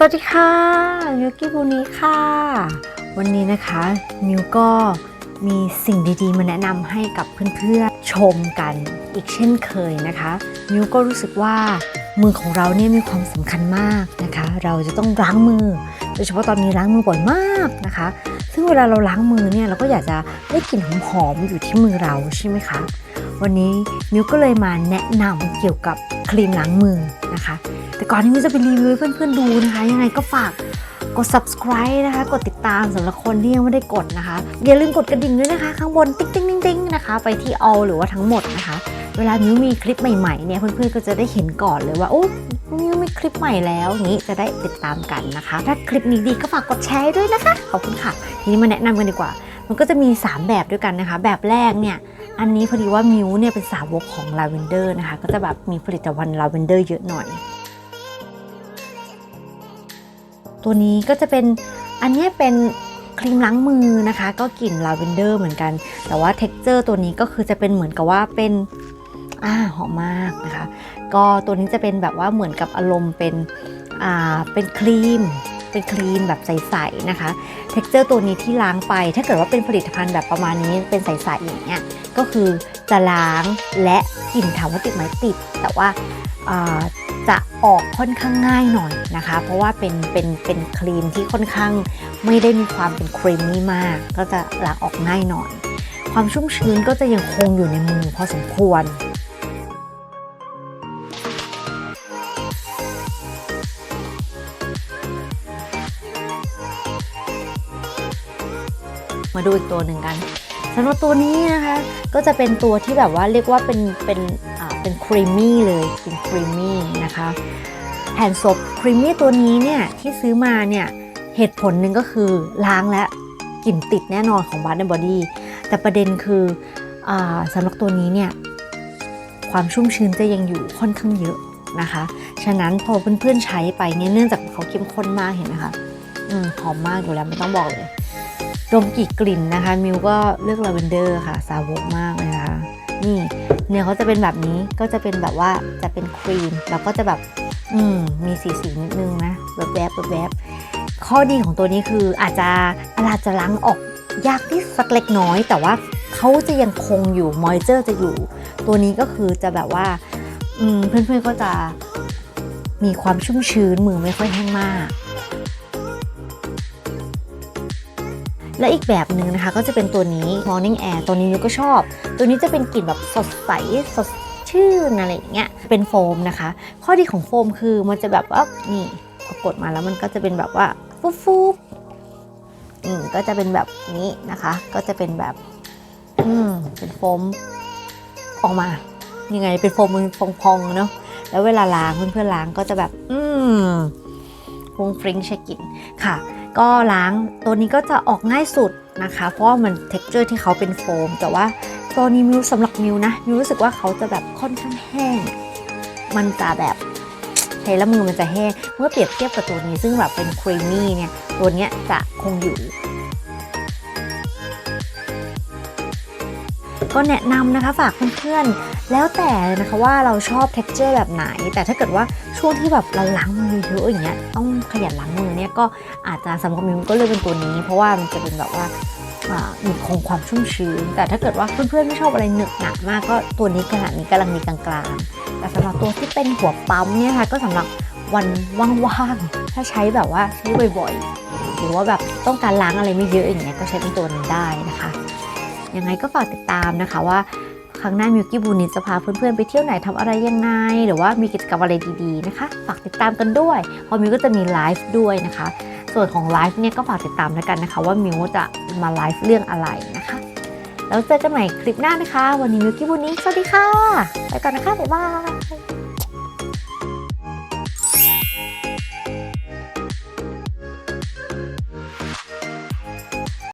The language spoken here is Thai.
สวัสดีค่ะมิวกี้บูนี้ค่ะ วันนี้นะคะมิวก็มีสิ่งดีๆ มาแนะนำให้กับเพื่อนๆชมกันอีกเช่นเคยนะคะมิวก็รู้สึกว่ามือของเราเนี่ยมีความสำคัญมากนะคะ เราจะต้องล้างมือ โดยเฉพาะตอนนี้ล้างมือบ่อยมากนะคะ ซึ่งเวลาเราล้างมือเนี่ยเราก็อยากจะได้กลิ่นหอมๆอยู่ที่มือเราใช่ไหมคะวันนี้มิวก็เลยมาแนะนำเกี่ยวกับครีมล้างมือนะคะ แต่ก่อนที่มิวจะไปรีวิวให้เพื่อนๆดูนะคะ ยังไงก็ฝากกด subscribe นะคะ กดติดตามสำหรับคนที่ยังไม่ได้กดนะคะ อย่าลืมกดกระดิ่งด้วยนะคะ ข้างบนติ๊งติ๊งติ๊งติ๊งนะคะ ไปที่ all หรือว่าทั้งหมดนะคะ เวลามิวมีคลิปใหม่ๆเนี่ยเพื่อนๆก็จะได้เห็นก่อนเลยว่าโอ้มิวมีคลิปใหม่แล้วอย่างนี้จะได้ติดตามกันนะคะ ถ้าคลิปนี้ดีก็ฝากกดแชร์ด้วยนะคะ ขอบคุณค่ะ ทีนี้มาแนะนำกันดีกว่า มันก็จะมี 3 แบบด้วยกันนะคะ แบบแรกเนี่ยอันนี้พอดีว่ามิวเนี่ยเป็นสาวกของลาเวนเดอร์นะคะ ก็จะแบบมีผลิตภัณฑ์ลาเวนเดอร์เยอะหน่อย ตัวนี้ก็จะเป็นอันนี้เป็นครีมล้างมือนะคะ ก็กลิ่นลาเวนเดอร์เหมือนกัน แต่ว่าเท็กเจอร์ตัวนี้ก็คือจะเป็นเหมือนกับว่าเป็นอ่าหอมมากนะคะ ก็ตัวนี้จะเป็นแบบว่าเหมือนกับอารมณ์เป็นอ่าเป็นครีมเป็นครีมแบบใสๆนะคะ เท็กเจอร์ตัวนี้ที่ล้างไป ถ้าเกิดว่าเป็นผลิตภัณฑ์แบบประมาณนี้เป็นใสๆอย่างเงี้ย ก็คือจะล้างและกลิ่นถามว่าติดไหมติด แต่ว่าอ่า จะออกค่อนข้างง่ายหน่อยนะคะ เพราะว่าเป็นเป็นเป็นครีมที่ค่อนข้างไม่ได้มีความเป็นครีมมี่มาก ก็จะล้างออกง่ายหน่อย ความชุ่มชื้นก็จะยังคงอยู่ในมือพอสมควรมาดูอีกตัวหนึ่งกันสำหรับตัวนี้นะคะ ก็จะเป็นตัวที่แบบว่าเรียกว่าเป็นเป็น เป็นครีมมี่เลยเป็นครีมมี่นะคะแผ่นศพครีมมี่ตัวนี้เนี่ยที่ซื้อมาเนี่ยเหตุผลหนึ่งก็คือล้างและกลิ่นติดแน่นอนของบัตในบอดี้แต่ประเด็นคืออสำหรับตัวนี้เนี่ยความชุ่มชื้นจะยังอยู่ค่อนข้างเยอะนะคะ ฉะนั้นพอเพื่อนๆใช้ไปเนี่ยเนื่องจากเขาเข้มข้นมากเห็นไหมคะอืมหอมมากอยู่แล้วไม่ต้องบอกเลยดมกี่กลิ่นนะคะ มิวก็เลือกลาเวนเดอร์ค่ะ สาวกมากเลยนะคะ นี่ เนื้อเขาจะเป็นแบบนี้ก็จะเป็นแบบว่าจะเป็นครีมแล้วก็จะแบบอืมมีสีสีนิดนึงนะแบบแบบแบบแบบข้อดีของตัวนี้คืออาจจะอาจจะล้างออกยากที่สักเล็กน้อย แต่ว่าเขาจะยังคงอยู่มอยเจอร์จะอยู่ ตัวนี้ก็คือจะแบบว่าเพื่อนๆก็จะมีความชุ่มชื้นมือไม่ค่อยแห้งมาก และอีกแบบหนึ่งนะคะก็จะเป็นตัวนี้ Morning Air ตัวนี้มิวก็ชอบ ตัวนี้จะเป็นกลิ่นแบบสดใสสดชื่นอะไรอย่างเงี้ยเป็นโฟมนะคะ ข้อดีของโฟมคือมันจะแบบว่านี่พอกดมาแล้วมันก็จะเป็นแบบว่าฟุบฟุบอืมก็จะเป็นแบบนี้นะคะ ก็จะเป็นแบบอืมเป็นโฟมออกมายังไงเป็นโฟมมือพองๆเนาะแล้วเวลาล้างเพื่อนๆล้างก็จะแบบ อืม ฟุ้งฟริ้งเช็คกินค่ะ ก็ล้างตัวนี้ก็จะออกง่ายสุดนะคะ เพราะว่ามันเท็กเจอร์ที่เขาเป็นโฟม แต่ว่าตัวนี้มิวสำหรับมิวนะมิวรู้สึกว่าเขาจะแบบค่อนข้างแห้ง มันจะแบบใช้แล้วมือมันจะแห้งเมื่อเปรียบเทียบกับตัวนี้ซึ่งแบบเป็นครีมมี่เนี่ยตัวนี้จะคงอยู่ก็แนะนำนะคะฝากเพื่อนๆ แล้วแต่นะคะว่าเราชอบ t e x t อร์แบบไหน แต่ถ้าเกิดว่าช่วงที่แบบเราล้างมือเยอะอย่างเงี้ยต้องขยันล้างมือเนี่ยก็อาจจะสำหรับมิวก็เลือกเป็นตัวนี้ เพราะว่ามันจะเป็นแบบว่ามีคงความชุ่มชื้น แต่ถ้าเกิดว่าเพื่อนๆไม่ชอบอะไรหนึกหนักมากก็ตัวนี้ขนาดนี้กำลังมีกลางๆ แต่สำหรับตัวที่เป็นหัวปั๊มเนี่ยค่ะก็สำหรับวันว่างๆ ถ้าใช้แบบว่าใช้บ่อยๆ หรือว่าแบบต้องการล้างอะไรไม่เยอะอย่างเงี้ยก็ใช้เป็นตัวนี้ได้นะคะ ยังไงก็ฝากติดตามนะคะว่า ครั้งหน้ามิวกี้บูนิจะพาเพื่อนๆไปเที่ยวไหนทำอะไรยังไง หรือว่ามีกิจกรรมอะไรดีๆนะคะ ฝากติดตามกันด้วยเพราะมิวก็จะมีไลฟ์ด้วยนะคะ ส่วนของไลฟ์เนี่ยก็ฝากติดตามแล้วกันนะคะ ว่ามิวจะมาไลฟ์เรื่องอะไรนะคะ แล้วเจอกันใหม่คลิปหน้านะคะ วันนี้มิวกี้บูนิสวัสดีค่ะ ไปก่อนนะคะบ๊ายบาย